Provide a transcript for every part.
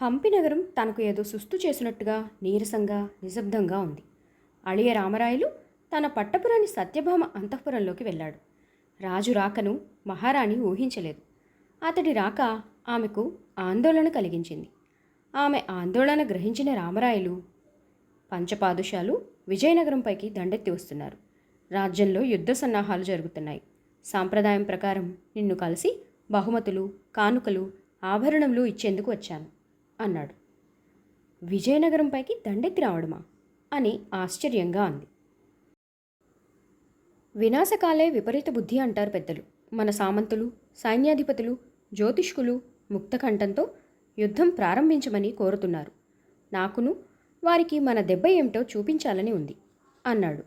హంపి నగరం తనకు ఏదో సుస్తు చేసినట్టుగా నీరసంగా నిశ్శబ్దంగా ఉంది. అళియ రామరాయలు తన పట్టపురాని సత్యభామ అంతఃపురంలోకి వెళ్ళాడు. రాజు రాకను మహారాణి ఊహించలేదు. అతడి రాక ఆమెకు ఆందోళన కలిగించింది. ఆమె ఆందోళన గ్రహించిన రామరాయలు పంచపాదుషాలు విజయనగరంపైకి దండెత్తి వస్తున్నారు. రాజ్యంలో యుద్ధ సన్నాహాలు జరుగుతున్నాయి. సాంప్రదాయం ప్రకారం నిన్ను కలిసి బహుమతులు కానుకలు ఆభరణములు ఇచ్చేందుకు వచ్చాను. అన్నాడు. విజయనగరంపైకి దండెత్తి రావడమా? అని ఆశ్చర్యంగా అంది. వినాశకాలే విపరీత బుద్ధి అంటారు పెద్దలు. మన సామంతులు సైన్యాధిపతులు జ్యోతిష్కులు ముక్తకంఠంతో యుద్ధం ప్రారంభించమని కోరుతున్నారు. నాకును వారికి మన దెబ్బ ఏమిటో చూపించాలని ఉంది అన్నాడు.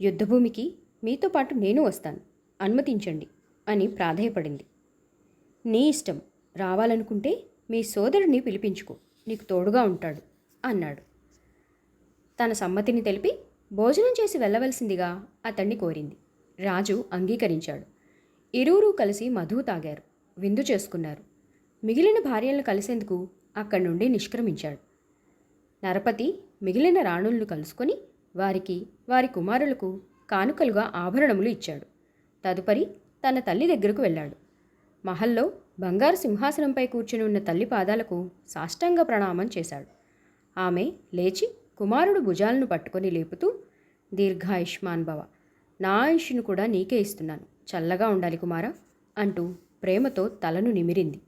యుద్ధభూమికి మీతో పాటు నేను వస్తాను అనుమతించండి అని ప్రాధేయపడింది. నీ ఇష్టం రావాలనుకుంటే మీ సోదరుడిని పిలిపించుకో. నీకు తోడుగా ఉంటాడు అన్నాడు. తన సమ్మతిని తెలిపి భోజనం చేసి వెళ్ళవలసిందిగా అతన్ని కోరింది. రాజు అంగీకరించాడు. ఇరువురు కలిసి మధువు తాగారు. విందు చేసుకున్నారు. మిగిలిన భార్యలను కలిసేందుకు అక్కడి నుండి నిష్క్రమించాడు. నరపతి మిగిలిన రాణులను కలుసుకొని వారికి వారి కుమారులకు కానుకలుగా ఆభరణములు ఇచ్చాడు. తదుపరి తన తల్లి దగ్గరకు వెళ్ళాడు. మహల్లో బంగారు సింహాసనంపై కూర్చుని ఉన్న తల్లి పాదాలకు సాష్టాంగ ప్రణామం చేశాడు. ఆమె లేచి కుమారుడు భుజాలను పట్టుకొని లేపుతూ దీర్ఘాయుష్మాన్ భవ నా ఆయుష్ను కూడా నీకే ఇస్తున్నాను. చల్లగా ఉండాలి కుమారా అంటూ ప్రేమతో తలను నిమిరింది.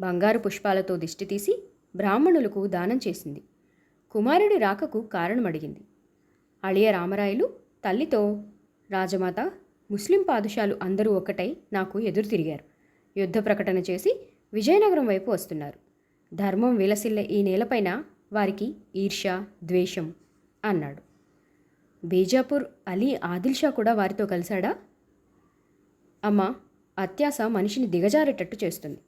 బంగారు పుష్పాలతో దిష్టి తీసి బ్రాహ్మణులకు దానం చేసింది. కుమారుడి రాకకు కారణం అడిగింది. అళియ రామరాయలు తల్లితో రాజమాత ముస్లిం పాదుషాలు అందరూ ఒకటై నాకు ఎదురు తిరిగారు యుద్ధ ప్రకటన చేసి విజయనగరం వైపు వస్తున్నారు. ధర్మం విలసిల్ల ఈ నేలపైన వారికి ఈర్ష్య ద్వేషం అన్నాడు. బీజాపూర్ అలీ ఆదిల్ షా కూడా వారితో కలిశాడా? అమ్మ అత్యాస మనిషిని దిగజారేటట్టు చేస్తుంది.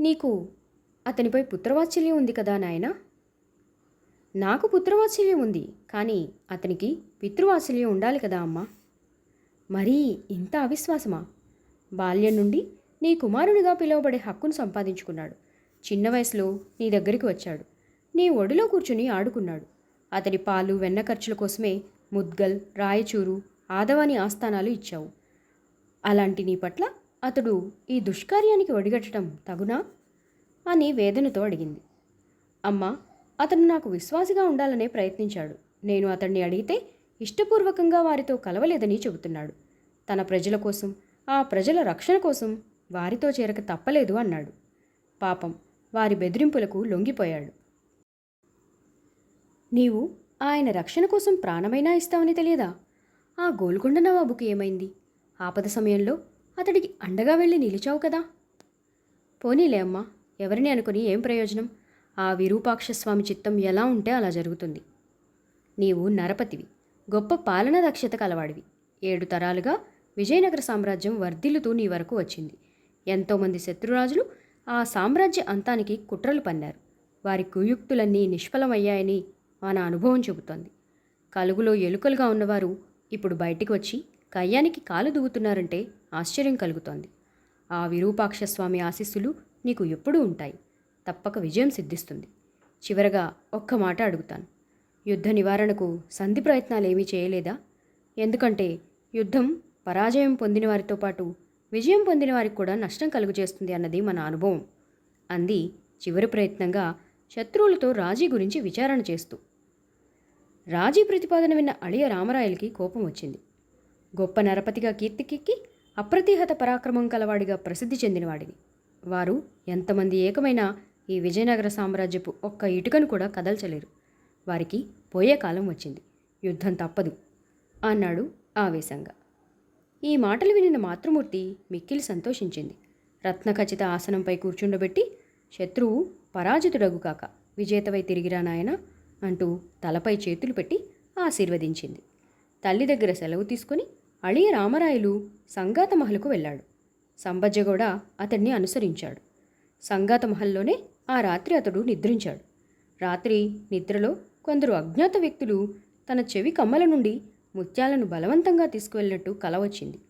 నీకు అతనిపై పుత్రవాత్సల్యం ఉంది కదా నాయన? నాకు పుత్రవాత్సల్యం ఉంది కానీ అతనికి పితృవాత్సల్యం ఉండాలి కదా అమ్మా? మరీ ఇంత అవిశ్వాసమా? బాల్యం నుండి నీ కుమారునిగా పిలువబడే హక్కును సంపాదించుకున్నాడు. చిన్న వయసులో నీ దగ్గరికి వచ్చాడు. నీ ఒడిలో కూర్చుని ఆడుకున్నాడు. అతడి పాలు వెన్న ఖర్చుల కోసమే ముద్గల్ రాయచూరు ఆదవాని ఆస్థానాలు ఇచ్చావు. అలాంటి నీ పట్ల అతడు ఈ దుష్కార్యానికి ఒడిగట్టడం తగునా? అని వేదనతో అడిగింది. అమ్మా అతను నాకు విశ్వాసిగా ఉండాలనే ప్రయత్నించాడు. నేను అతన్ని అడిగితే ఇష్టపూర్వకంగా వారితో కలవలేదని చెబుతున్నాడు. తన ప్రజల కోసం ఆ ప్రజల రక్షణ కోసం వారితో చేరక తప్పలేదు అన్నాడు. పాపం వారి బెదిరింపులకు లొంగిపోయాడు. నీవు ఆయన రక్షణ కోసం ప్రాణమైనా ఇస్తావని తెలియదా? ఆ గోల్కొండ నవాబుకి ఏమైంది? ఆపద సమయంలో అతడికి అండగా వెళ్ళి నిలిచావు కదా? పోనీలే అమ్మా ఎవరిని అనుకుని ఏం ప్రయోజనం? ఆ విరూపాక్ష స్వామి చిత్తం ఎలా ఉంటే అలా జరుగుతుంది. నీవు నరపతివి గొప్ప పాలన దక్షత కలవాడివి. ఏడు తరాలుగా విజయనగర సామ్రాజ్యం వర్ధిల్లుతూ నీ వరకు వచ్చింది. ఎంతోమంది శత్రురాజులు ఆ సామ్రాజ్య అంతానికి కుట్రలు పన్నారు. వారి కుయుక్తులన్నీ నిష్ఫలమయ్యాయని మన అనుభవం చెబుతోంది. కలుగులో ఎలుకలుగా ఉన్నవారు ఇప్పుడు బయటికి వచ్చి కయ్యానికి కాలు దువ్వుతున్నారంటే ఆశ్చర్యం కలుగుతోంది. ఆ విరూపాక్ష స్వామి ఆశీస్సులు నీకు ఎప్పుడూ ఉంటాయి. తప్పక విజయం సిద్ధిస్తుంది. చివరగా ఒక్క మాట అడుగుతాను. యుద్ధ నివారణకు సంధి ప్రయత్నాలు ఏమీ చేయలేదా? ఎందుకంటే యుద్ధం పరాజయం పొందిన వారితో పాటు విజయం పొందిన వారికి కూడా నష్టం కలుగజేస్తుంది అన్నది మన అనుభవం. అంది చివరి ప్రయత్నంగా శత్రువులతో రాజీ గురించి విచారణ చేస్తూ. రాజీ ప్రతిపాదన విన్న అళియ రామరాయలకి కోపం వచ్చింది. గొప్ప నరపతిగా కీర్తికెక్కి అప్రతిహత పరాక్రమం కలవాడిగా ప్రసిద్ధి చెందినవాడిని. వారు ఎంతమంది ఏకమైనా ఈ విజయనగర సామ్రాజ్యపు ఒక్క ఇటుకను కూడా కదల్చలేరు. వారికి పోయే కాలం వచ్చింది. యుద్ధం తప్పదు. అన్నాడు ఆవేశంగా. ఈ మాటలు వినిన మాతృమూర్తి మిక్కిలి సంతోషించింది. రత్నఖచిత ఆసనంపై కూర్చుండబెట్టి శత్రువు పరాజితుడగుగాక విజేతవై తిరిగిరా నాయన అంటూ తలపై చేతులు పెట్టి ఆశీర్వదించింది. తల్లి దగ్గర సెలవు తీసుకుని అళియ రామరాయలు సంగాత మహల్కు వెళ్ళాడు. సంబజ్జగౌడ అతన్ని అనుసరించాడు. సంగాత మహల్లోనే ఆ రాత్రి అతడు నిద్రించాడు. రాత్రి నిద్రలో కొందరు అజ్ఞాత వ్యక్తులు తన చెవి కమ్మల నుండి ముత్యాలను బలవంతంగా తీసుకువెళ్ళినట్టు కల వచ్చింది.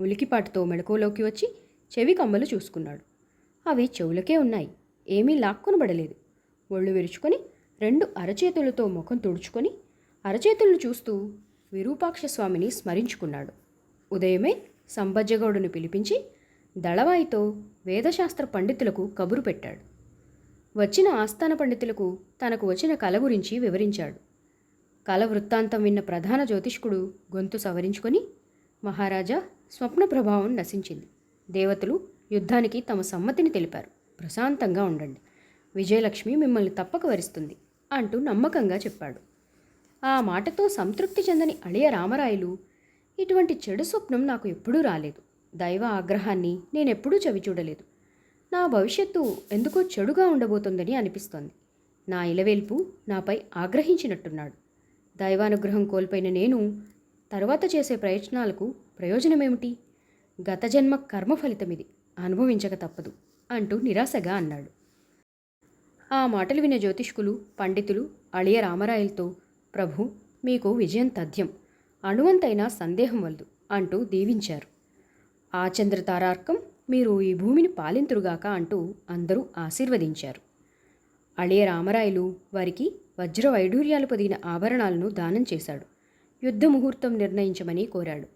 ఉలికిపాటుతో మెడకోలోకి వచ్చి చెవి కమ్మలు చూసుకున్నాడు. అవి చెవులకే ఉన్నాయి. ఏమీ లాక్కొనబడలేదు. ఒళ్ళు విరుచుకొని రెండు అరచేతులతో ముఖం తుడుచుకొని అరచేతులను చూస్తూ విరూపాక్ష స్వామిని స్మరించుకున్నాడు. ఉదయమే సంబజ్జగౌడును పిలిపించి దళవాయితో వేదశాస్త్ర పండితులకు కబురు పెట్టాడు. వచ్చిన ఆస్థాన పండితులకు తనకు వచ్చిన కల గురించి వివరించాడు. కల వృత్తాంతం విన్న ప్రధాన జ్యోతిష్కుడు గొంతు సవరించుకొని మహారాజా స్వప్న ప్రభావం నశించింది. దేవతలు యుద్ధానికి తమ సమ్మతిని తెలిపారు. ప్రశాంతంగా ఉండండి. విజయలక్ష్మి మిమ్మల్ని తప్పక వరిస్తుంది అంటూ నమ్మకంగా చెప్పాడు. ఆ మాటతో సంతృప్తి చెందని అళియ రామరాయలు ఇటువంటి చెడు స్వప్నం నాకు ఎప్పుడూ రాలేదు. దైవ ఆగ్రహాన్ని నేనెప్పుడూ చవిచూడలేదు నా భవిష్యత్తు ఎందుకో చెడుగా ఉండబోతోందని అనిపిస్తోంది. నా ఇలవేల్పు నాపై ఆగ్రహించినట్టున్నాడు. దైవానుగ్రహం కోల్పోయిన నేను తరువాత చేసే ప్రయత్నాలకు ప్రయోజనమేమిటి? గత జన్మ కర్మ ఫలితమిది అనుభవించక తప్పదు అంటూ నిరాశగా అన్నాడు. ఆ మాటలు విన్న జ్యోతిష్కులు పండితులు అళియ రామరాయలతో ప్రభు మీకు విజయం తథ్యం అణువంతైనా సందేహం వలదు అంటూ దీవించారు. ఆ చంద్రతారార్కం మీరు ఈ భూమిని పాలింతురుగాక అంటూ అందరూ ఆశీర్వదించారు. అళియ రామరాయలు వారికి వజ్ర వైడూర్యాలు పొదిగిన ఆభరణాలను దానం చేశాడు. యుద్ధ ముహూర్తం నిర్ణయించమని కోరాడు.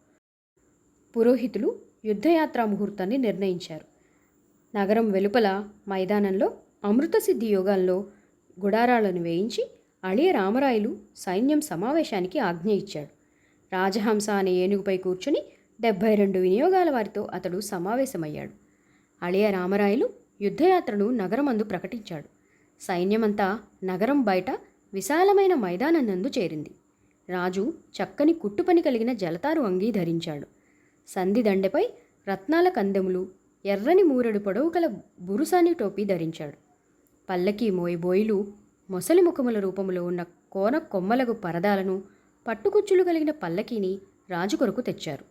పురోహితులు యుద్ధయాత్రా ముహూర్తాన్ని నిర్ణయించారు. నగరం వెలుపల మైదానంలో అమృతసిద్ధి యోగాల్లో గుడారాలను వేయించి అళియ రామరాయలు సైన్యం సమావేశానికి ఆజ్ఞ ఇచ్చాడు. రాజహంస అనే ఏనుగుపై కూర్చుని డెబ్భై రెండు వినియోగాల వారితో అతడు సమావేశమయ్యాడు. అళియ రామరాయలు యుద్ధయాత్రను నగరమందు ప్రకటించాడు. సైన్యమంతా నగరం బయట విశాలమైన మైదానం నందు చేరింది. రాజు చక్కని కుట్టుపని కలిగిన జలతారు అంగీ ధరించాడు. సంధి దండెపై రత్నాల కందెములు ఎర్రని మూరెడు పొడవు కల బురుసాని టోపీ ధరించాడు. పల్లకి మోయిబోయిలు మొసలి ముఖముల రూపములో ఉన్న కోన కొమ్మలకు పరదాలను పట్టుకుచ్చులు కలిగిన పల్లకీని రాజు కొరకు తెచ్చారు.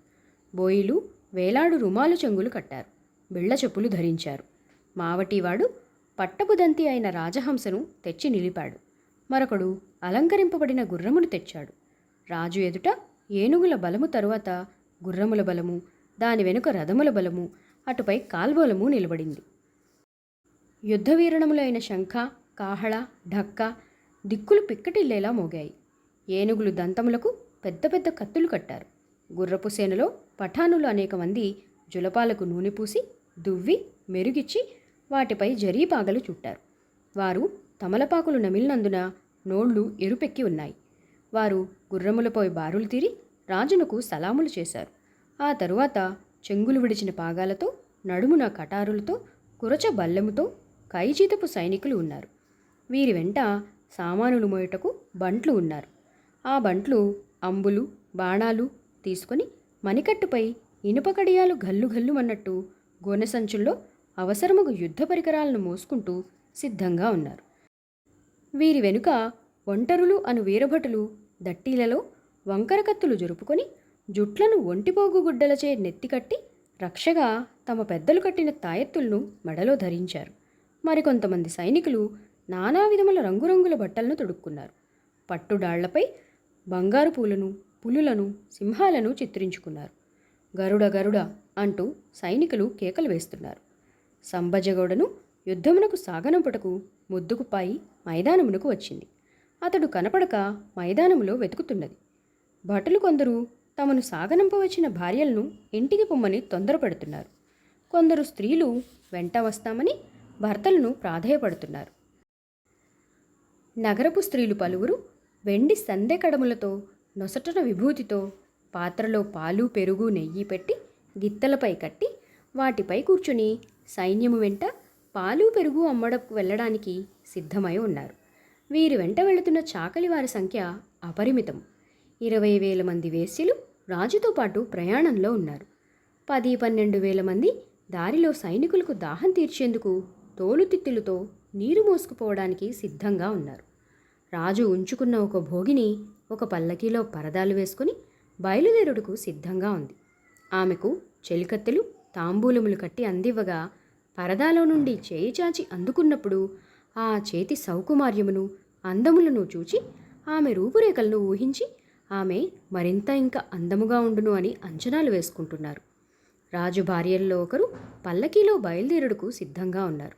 బోయిలు వేలాడు రుమాలు చెంగులు కట్టారు. బిళ్ళ చెప్పులు ధరించారు. మావటివాడు పట్టపుదంతి అయిన రాజహంసను తెచ్చి నిలిపాడు. మరొకడు అలంకరింపబడిన గుర్రమును తెచ్చాడు. రాజు ఎదుట ఏనుగుల బలము తరువాత గుర్రముల బలము దాని వెనుక రథముల బలము అటుపై కాల్బోలము నిలబడింది. యుద్ధవీరణములైన శంఖ కాహళ ఢక్క దిక్కులు పిక్కటిల్లేలా మోగాయి. ఏనుగులు దంతములకు పెద్ద పెద్ద కత్తులు కట్టారు. గుర్రపు సేనలో పఠానులు అనేక మంది జులపాలకు నూనె పూసి దువ్వి మెరుగిచ్చి వాటిపై జరీపాగలు చుట్టారు. వారు తమలపాకులు నమిలినందున నోళ్ళు ఎరుపెక్కి ఉన్నాయి. వారు గుర్రములపై బారులు తీరి రాజునకు సలాములు చేశారు. ఆ తరువాత చెంగులు విడిచిన పాగాలతో నడుమున కటారులతో కురచ బల్లెముతో కైజీతపు సైనికులు ఉన్నారు. వీరి వెంట సామానులు మోయటకు బంట్లు ఉన్నారు. ఆ బంట్లు అంబులు బాణాలు తీసుకొని మణికట్టుపై ఇనుప కడియాలు గల్లు గల్లుమన్నట్టు గోనె సంచుల్లో అవసరముగు యుద్ధ పరికరాలను మోసుకుంటూ సిద్ధంగా ఉన్నారు. వీరి వెనుక ఒంటరులు అను వీరభటులు దట్టీలలో వంకర కత్తులు జరుపుకొని జుట్లను ఒంటిపోగు గుడ్డలచే నెత్తికట్టి రక్షగా తమ పెద్దలు కట్టిన తాయెత్తులను మెడలో ధరించారు. మరికొంతమంది సైనికులు నానా విధముల రంగురంగుల బట్టలను తొడుక్కున్నారు. పట్టుడాళ్ళపై బంగారు పూలను పులులను సింహాలను చిత్రించుకున్నారు. గరుడ గరుడ అంటూ సైనికులు కేకలు వేస్తున్నారు. సంబజగౌడను యుద్ధమునకు సాగనంపుటకు ముద్దుకుపాయి మైదానమునకు వచ్చింది. అతడు కనపడక మైదానములో వెతుకుతున్నది. భటులు కొందరు తమను సాగనంపవచ్చిన భార్యలను ఇంటికి పొమ్మని తొందరపడుతున్నారు. కొందరు స్త్రీలు వెంట వస్తామని భర్తలను ప్రాధేయపడుతున్నారు. నగరపు స్త్రీలు పలువురు వెండి సందె కడములతో నొసటన విభూతితో పాత్రలో పాలు పెరుగు నెయ్యి పెట్టి గిత్తలపై కట్టి వాటిపై కూర్చుని సైన్యము వెంట పాలు పెరుగు అమ్మడకు వెళ్ళడానికి సిద్ధమై ఉన్నారు. వీరి వెంట వెళుతున్న చాకలి వారి సంఖ్య అపరిమితం. ఇరవై వేల మంది వేశ్యలు రాజుతో పాటు ప్రయాణంలో ఉన్నారు. పది పన్నెండు వేల మంది దారిలో సైనికులకు దాహం తీర్చేందుకు తోలుతిత్తులతో నీరు మోసుకుపోవడానికి సిద్ధంగా ఉన్నారు. రాజు ఉంచుకున్న ఒక భోగిని ఒక పల్లకీలో పరదాలు వేసుకుని బయలుదేరుడుకు సిద్ధంగా ఉంది. ఆమెకు చెలికత్తెలు తాంబూలములు కట్టి అందివ్వగా పరదాలో నుండి చేయి చాచి అందుకున్నప్పుడు ఆ చేతి సౌకుమార్యమును అందములను చూచి ఆమె రూపురేఖలను ఊహించి ఆమె మరింత ఇంకా అందముగా ఉండును అని అంచనాలు వేసుకుంటున్నారు. రాజు భార్యల్లో ఒకరు పల్లకీలో బయలుదేరుడుకు సిద్ధంగా ఉన్నారు.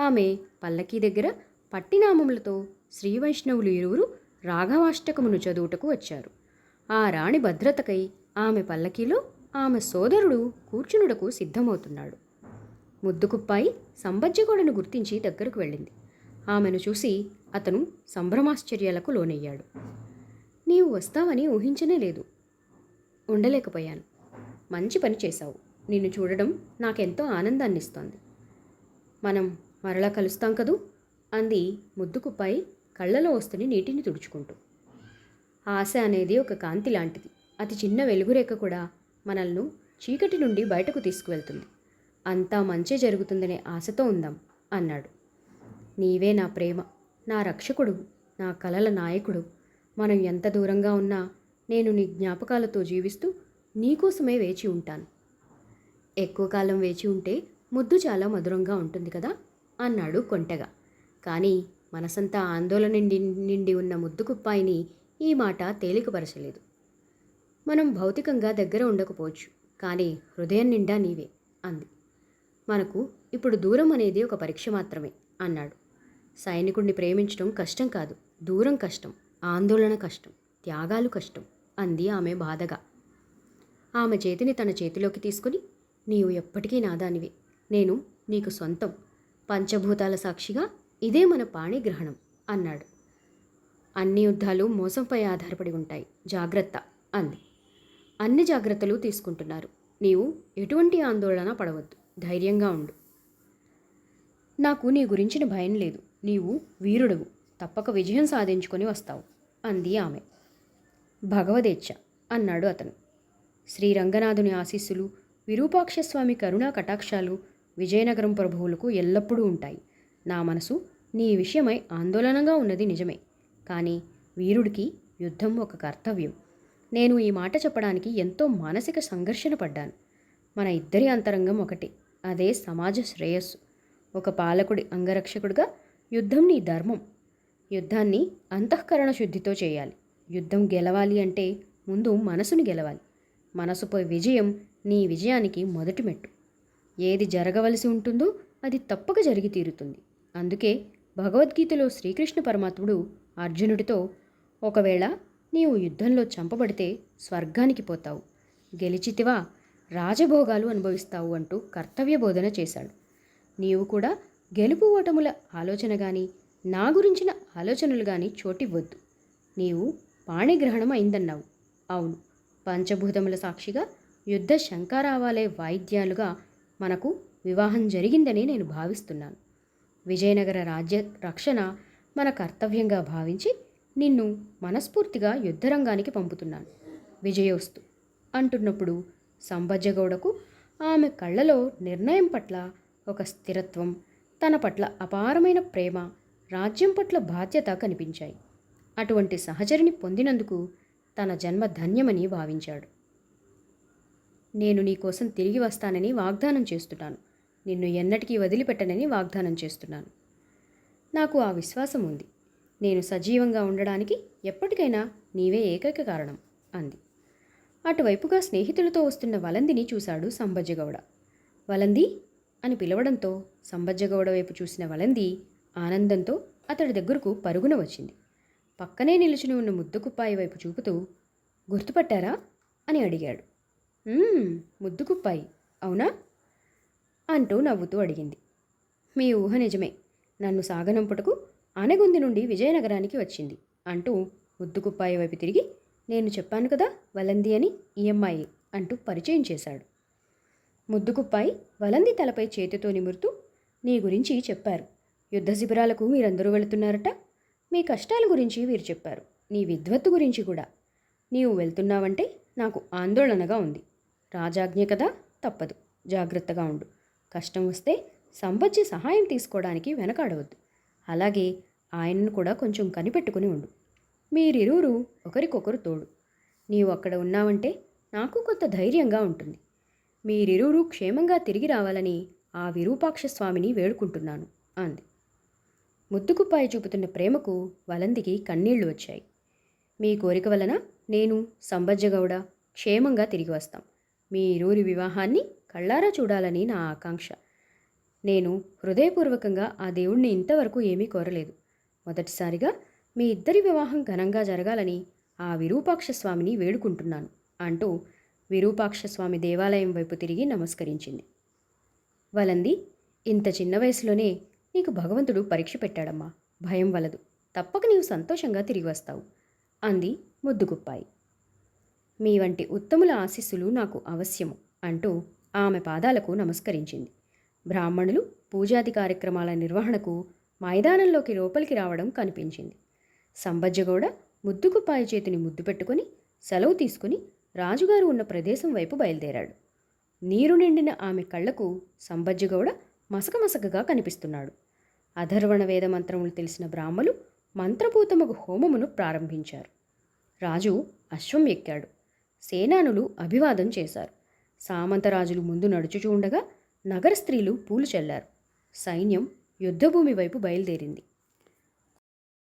ఆమె పల్లకీ దగ్గర పట్టినామములతో శ్రీ వైష్ణవులు ఇరువురు రాఘవాష్టకమును చదువుటకు వచ్చారు. ఆ రాణి భద్రతకై ఆమె పల్లకీలో ఆమె సోదరుడు కూర్చునుటకు సిద్ధమవుతున్నాడు. ముద్దుకుప్పాయి సంబజ్జగోడను గుర్తించి దగ్గరకు వెళ్ళింది. ఆమెను చూసి అతను సంభ్రమాశ్చర్యాలకు లోనయ్యాడు. నీవు వస్తావని ఊహించనే లేదు. ఉండలేకపోయాను. మంచి పని చేశావు. నిన్ను చూడడం నాకెంతో ఆనందాన్నిస్తోంది. మనం మరలా కలుస్తాం కదూ? అంది ముద్దుకుప్పాయి కళ్ళలో వస్తుని నీటిని తుడుచుకుంటూ. ఆశ అనేది ఒక కాంతి లాంటిది. అతి చిన్న వెలుగురేఖ కూడా మనల్ని చీకటి నుండి బయటకు తీసుకువెళ్తుంది. అంతా మంచి జరుగుతుందనే ఆశతో ఉందాం అన్నాడు. నీవే నా ప్రేమ నా రక్షకుడు నా కలల నాయకుడు. మనం ఎంత దూరంగా ఉన్నా నేను నీ జ్ఞాపకాలతో జీవిస్తూ నీకోసమే వేచి ఉంటాను. ఎక్కువ కాలం వేచి ఉంటే ముద్దు చాలా మధురంగా ఉంటుంది కదా అన్నాడు కొంటెగా. కానీ మనసంతా ఆందోళన నిండి నిండి ఉన్న ముద్దు కుప్పాయిని ఈ మాట తేలికపరచలేదు. మనం భౌతికంగా దగ్గర ఉండకపోవచ్చు కానీ హృదయం నిండా నీవే అంది. మనకు ఇప్పుడు దూరం అనేది ఒక పరీక్ష మాత్రమే అన్నాడు. సైనికుడిని ప్రేమించడం కష్టం కాదు. దూరం కష్టం ఆందోళన కష్టం త్యాగాలు కష్టం అంది ఆమె బాధగా. ఆమె చేతిని తన చేతిలోకి తీసుకుని నీవు ఎప్పటికీ నాదానివి. నేను నీకు సొంతం పంచభూతాల సాక్షిగా ఇదే మన పాణిగ్రహణం అన్నాడు. అన్ని యుద్ధాలు మోసంపై ఆధారపడి ఉంటాయి. జాగ్రత్త అంది. అన్ని జాగ్రత్తలు తీసుకుంటున్నారు. నీవు ఎటువంటి ఆందోళన పడవద్దు. ధైర్యంగా ఉండు. నాకు నీ గురించిన భయం లేదు. నీవు వీరుడవు. తప్పక విజయం సాధించుకొని వస్తావు అంది ఆమె. భగవదేచ్ఛ అన్నాడు అతను. శ్రీరంగనాథుని ఆశీస్సులు విరూపాక్షస్వామి కరుణా కటాక్షాలు విజయనగరం ప్రభువులకు ఎల్లప్పుడూ ఉంటాయి. నా మనసు నీ విషయమై ఆందోళనగా ఉన్నది నిజమే. కానీ వీరుడికి యుద్ధం ఒక కర్తవ్యం. నేను ఈ మాట చెప్పడానికి ఎంతో మానసిక సంఘర్షణ పడ్డాను. మన ఇద్దరి అంతరంగం ఒకటి. అదే సమాజ శ్రేయస్సు. ఒక పాలకుడి అంగరక్షకుడిగా యుద్ధం నీ ధర్మం. యుద్ధాన్ని అంతఃకరణ శుద్ధితో చేయాలి. యుద్ధం గెలవాలి అంటే ముందు మనసును గెలవాలి. మనసుపై విజయం నీ విజయానికి మొదటి మెట్టు. ఏది జరగవలసి ఉంటుందో అది తప్పక జరిగి తీరుతుంది. అందుకే భగవద్గీతలో శ్రీకృష్ణ పరమాత్ముడు అర్జునుడితో ఒకవేళ నీవు యుద్ధంలో చంపబడితే స్వర్గానికి పోతావు. గెలిచితివా రాజభోగాలు అనుభవిస్తావు అంటూ కర్తవ్య బోధన చేశాడు. నీవు కూడా గెలుపు ఓటముల ఆలోచన కానీ నా గురించిన ఆలోచనలు కానీ చోటివ్వద్దు నీవు పాణిగ్రహణం అయిందన్నావు. అవును. పంచభూతముల సాక్షిగా యుద్ధ శంకారావాలే వాయిద్యాలుగా మనకు వివాహం జరిగిందని నేను భావిస్తున్నాను. విజయనగర రాజ్య రక్షణ మన కర్తవ్యంగా భావించి నిన్ను మనస్ఫూర్తిగా యుద్ధరంగానికి పంపుతున్నాను. విజయోస్తు అంటున్నప్పుడు సంభజ్జగౌడకు ఆమె కళ్ళలో నిర్ణయం పట్ల ఒక స్థిరత్వం తన పట్ల అపారమైన ప్రేమ రాజ్యం పట్ల బాధ్యత కనిపించాయి. అటువంటి సహచరిని పొందినందుకు తన జన్మ ధన్యమని భావించాడు. నేను నీకోసం తిరిగి వస్తానని వాగ్దానం చేస్తున్నాను. నిన్ను ఎన్నటికీ వదిలిపెట్టనని వాగ్దానం చేస్తున్నాను. నాకు ఆ విశ్వాసం ఉంది. నేను సజీవంగా ఉండడానికి ఎప్పటికైనా నీవే ఏకైక కారణం అంది. అటువైపుగా స్నేహితులతో వస్తున్న వలందిని చూశాడు సంబజ్జగౌడ. వలంది? అని పిలవడంతో సంబజ్జగౌడ వైపు చూసిన వలంది ఆనందంతో అతడి దగ్గరకు పరుగున వచ్చింది. పక్కనే నిలుచుని ఉన్న ముద్దుకుప్పాయి వైపు చూపుతూ గుర్తుపట్టారా? అని అడిగాడు. ముద్దుకుప్పాయి అవునా? అంటూ నవ్వుతూ అడిగింది. మీ ఊహ నిజమే. నన్ను సాగనంపుటకు ఆనగుంది నుండి విజయనగరానికి వచ్చింది అంటూ ముద్దుకుప్పాయి వైపు తిరిగి నేను చెప్పాను కదా వలంది అని ఈఎంఐ అంటూ పరిచయం చేశాడు. ముద్దుకుప్పాయి వలంది తలపై చేతితో నిమురుతూ నీ గురించి చెప్పారు. యుద్ధ శిబిరాలకు మీరందరూ వెళుతున్నారట. మీ కష్టాల గురించి వీరు చెప్పారు. నీ విద్వత్తు గురించి కూడా. నీవు వెళ్తున్నావంటే నాకు ఆందోళనగా ఉంది. రాజాజ్ఞ కదా? తప్పదు. జాగ్రత్తగా ఉండు. కష్టం వస్తే సంబజ్జి సహాయం తీసుకోవడానికి వెనకాడవద్దు. అలాగే ఆయనను కూడా కొంచెం కనిపెట్టుకుని ఉండు. మీరిరువురు ఒకరికొకరు తోడు. నీవు అక్కడ ఉన్నావంటే నాకు కొంత ధైర్యంగా ఉంటుంది. మీరిరువురు క్షేమంగా తిరిగి రావాలని ఆ విరూపాక్ష స్వామిని వేడుకుంటున్నాను అంది. ముద్దుకుప్పాయి చూపుతున్న ప్రేమకు వలందికి కన్నీళ్ళు వచ్చాయి. మీ కోరిక వలన నేను సంబజ్జగౌడ క్షేమంగా తిరిగి వస్తాం. మీ ఇరువురి వివాహాన్ని కళ్ళారా చూడాలని నా ఆకాంక్ష. నేను హృదయపూర్వకంగా ఆ దేవుణ్ణి ఇంతవరకు ఏమీ కోరలేదు. మొదటిసారిగా మీ ఇద్దరి వివాహం ఘనంగా జరగాలని ఆ విరూపాక్ష స్వామిని వేడుకుంటున్నాను అంటూ విరూపాక్ష స్వామి దేవాలయం వైపు తిరిగి నమస్కరించింది. వలంది ఇంత చిన్న వయసులోనే నీకు భగవంతుడు పరీక్ష పెట్టాడమ్మా. భయం వలదు. తప్పక నీవు సంతోషంగా తిరిగి వస్తావు అంది ముద్దుగుప్పాయి. మీ వంటి ఉత్తముల ఆశీస్సులు నాకు అవశ్యము అంటూ ఆమె పాదాలకు నమస్కరించింది. బ్రాహ్మణులు పూజాది కార్యక్రమాల నిర్వహణకు మైదానంలోకి లోపలికి రావడం కనిపించింది. సంబజ్జగౌడ ముద్దుగుప్పాయి చేతిని ముద్దు పెట్టుకుని సెలవు తీసుకుని రాజుగారు ఉన్న ప్రదేశం వైపు బయలుదేరాడు. నీరు నిండిన ఆమె కళ్ళకు సంబజ్జగౌడ మసకమసకగా కనిపిస్తున్నాడు. అధర్వణ వేద మంత్రములు తెలిసిన బ్రాహ్మలు మంత్రభూతముకు హోమమును ప్రారంభించారు. రాజు అశ్వం ఎక్కాడు. సేనానులు అభివాదం చేశారు. సామంతరాజులు ముందు నడుచుచూ ఉండగా నగర స్త్రీలు పూలు చల్లారు. సైన్యం యుద్ధభూమి వైపు బయలుదేరింది.